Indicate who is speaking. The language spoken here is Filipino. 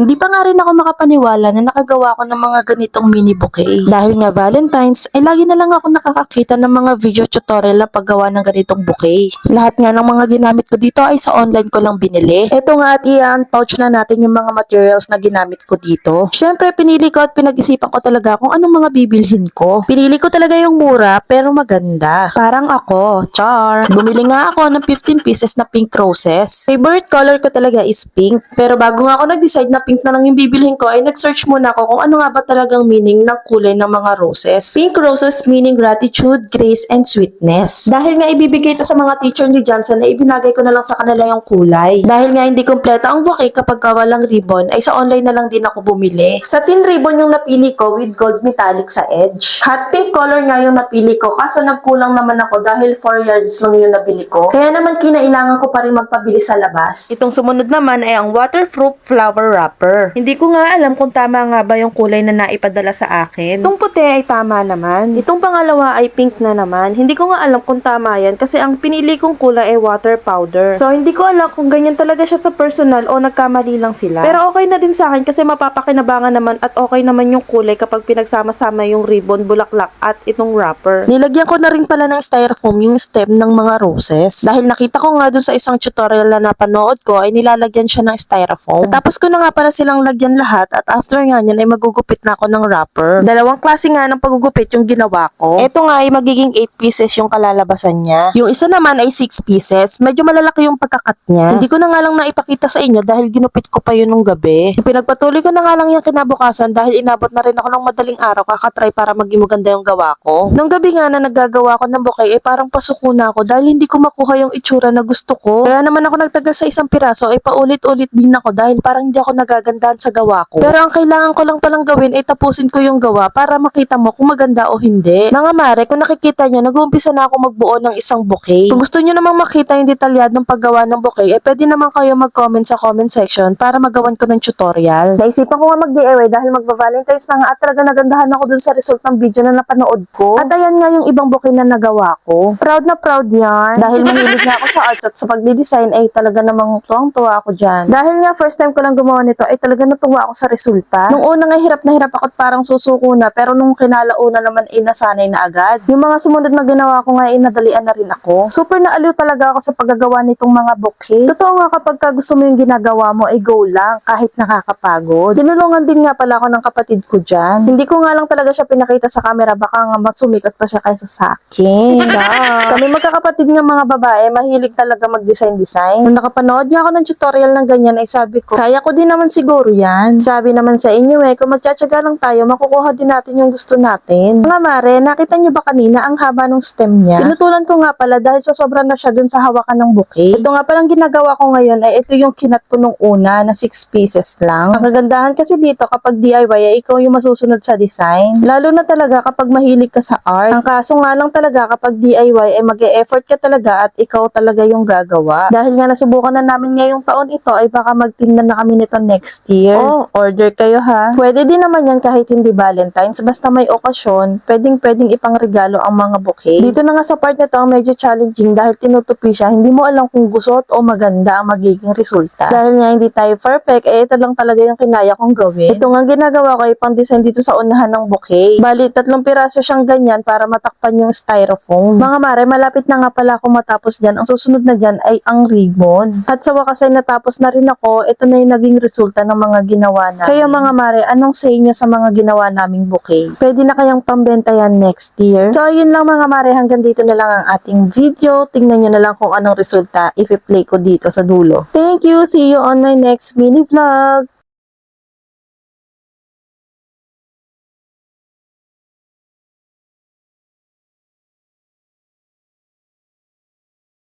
Speaker 1: Hindi pa nga rin ako makapaniwala na nakagawa ko ng mga ganitong mini bouquet. Dahil nga Valentine's, ay lagi na lang ako nakakakita ng mga video tutorial na paggawa ng ganitong bouquet. Lahat nga ng mga ginamit ko dito ay sa online ko lang binili. Ito nga at i-unpouch na natin yung mga materials na ginamit ko dito. Siyempre, pinili ko at pinag-isipan ko talaga kung anong mga bibilhin ko. Pinili ko talaga yung mura pero maganda. Parang ako, char. Bumili nga ako ng 15 pieces na pink roses. Favorite color ko talaga is pink. Pero bago nga ako nag-decide na pink na lang yung bibilhin ko, ay nag-search muna ako kung ano nga ba talagang meaning ng kulay ng mga roses. Pink roses meaning gratitude, grace, and sweetness. Dahil nga ibibigay ito sa mga teacher ni Johnson, ay ibinagay ko na lang sa kanila yung kulay. Dahil nga hindi kompleto ang bouquet kapag ka walang ribbon, ay sa online na lang din ako bumili. Sa tin ribbon yung napili ko with gold metallic sa edge. Hot pink color nga yung napili ko, kaso nagkulang naman ako dahil 4 yards lang yung nabili ko. Kaya naman kinailangan ko pa rin magpabili sa labas. Itong sumunod naman ay ang waterproof flower wrapper. Hindi ko nga alam kung tama nga ba yung kulay na naipadala sa akin. Itong puti ay tama naman. Itong pangalawa ay pink na naman. Hindi ko nga alam kung tama yan kasi ang pinili kong kulay ay water powder. So hindi ko alam kung ganyan talaga siya sa personal o nagkamali lang sila. Pero okay na din sa akin kasi mapapakinabangan naman at okay naman yung kulay kapag pinagsama-sama yung ribbon, bulaklak at itong wrapper. Nilagyan ko na rin pala ng styrofoam yung stem ng mga roses. Dahil nakita ko nga dun sa isang tutorial na napanood ko ay nilalagyan siya ng styrofoam. Tapos ko na nga pala silang lagyan lahat at after nga nyan ay magugupit na ako ng wrapper. Dalawang klase nga ng pagugupit yung ginawa ko. Ito nga ay magiging 8 pieces yung kalalabasan niya. Yung isa naman ay 6 pieces. Medyo malalaki yung pagkakat niya. Hindi ko na nga lang naipakita sa inyo dahil ginupit ko pa yun nung gabi. Pinagpatuloy ko na nga lang yung kinabukasan dahil inabot na rin ako ng madaling araw kakatry para maging maganda yung gawa ko. Nung gabi nga na naggagawa ko ng bouquet eh parang pasuko na ako dahil hindi ko makuha yung itsura na gusto ko. Kaya naman ako nagtagal sa isang piraso ay paulit-ulit din ako dahil parang hindi ako nagagandahan sa gawa ko. Pero ang kailangan ko lang palang gawin ay tapusin ko yung gawa para makita mo kung maganda o hindi. Mga mare, kung nakikita nyo, nag-uumpisa na ako magbuo ng isang bouquet. Kung gusto nyo namang makita yung detalyadong paggawa ng bouquet, eh pwede naman kayo mag-comment sa comment section para magawan ko ng tutorial. Naisipan ko nga mag-DIY dahil magva-Valentine's na nga at talaga nagandahan ako dun sa result ng video na napanood ko. At ayan nga yung ibang bouquet na nagawa ko. Proud na proud yan. Dahil mahilig na ako sa arts at sa pagdi-design ay talaga namang tuwang-tuwa ako dyan. Dahil nga first time ko lang gumawa nito ay talaga natuwa ako sa resulta. Nung una nga hirap na hirap ako at parang susuko na pero nung kinalauna naman ay nasanay na agad. Yung mga sumunod na ginawa ko nga ay nadalian na rin ako. Super naaliw talaga ako sa paggagawa nitong mga bouquet. Totoo nga kapag ka gusto mo yung ginagawa mo ay go lang kahit nakakapagod. Tinulungan din nga pala ako ng kapatid ko dyan. Hindi ko nga lang talaga siya pinakita sa camera baka nga masumikat pa siya kaysa sa akin. Yeah. Kami magkakapatid nga mga babae, mahilig talaga mag-design-design. Nung nakapanood niya ako ng tutorial ng ganyan ay sabi ko, kaya ko din naman siguro yan. Sabi naman sa inyo eh, kung magtsatsaga lang tayo, makukuha din natin yung gusto natin. Mga mare, nakita niyo ba kanina ang haba ng stem niya? Pinutulan ko nga pala dahil sa sobrang na siya dun sa hawakan ng bouquet. Ito nga palang ginagawa ko ngayon ay ito yung kinat ko nung una na 6 pieces lang. Ang kagandahan kasi dito kapag DIY ay ikaw yung masusunod sa design. Lalo na talaga kapag mahilig ka sa art. Ang kaso nga lang talaga kapag DIY ay mag-e-effort ka talaga at ikaw talaga yung gagawa. Dahil nga nasubukan na namin ngayong taon ito ay baka magtingnan na kami nito next year. Oh, order kayo ha. Pwede din naman yan kahit hindi Valentine's. Basta may okasyon, pwedeng pwedeng ipang regalo ang mga bouquet. Dito na nga sa part na to medyo challenging dahil tinutupi siya. Hindi mo alam kung gusot o maganda ang magiging resulta. Dahil nga hindi tayo perfect, eh ito lang talaga yung kinaya kong gawin. Ito nga ginagawa ko ay pang design dito sa unahan ng bouquet. Bali, tatlong piraso siyang ganyan para matakpan yung styrofoam. Mga mare, malapit na nga pala ako matapos dyan. Ang susunod na dyan ay ang ribbon. At sa wakas ay natapos na rin ako, ito na yung naging resulta ng mga ginawa namin. Kaya mga mare, anong say nyo sa mga ginawa naming bouquet? Pwede na kayang pambenta yan next year? So, ayun lang mga mare, hanggang dito na lang ang ating video. Tingnan nyo na lang kung anong resulta if i-play ko dito sa dulo. Thank you! See you on my next mini vlog!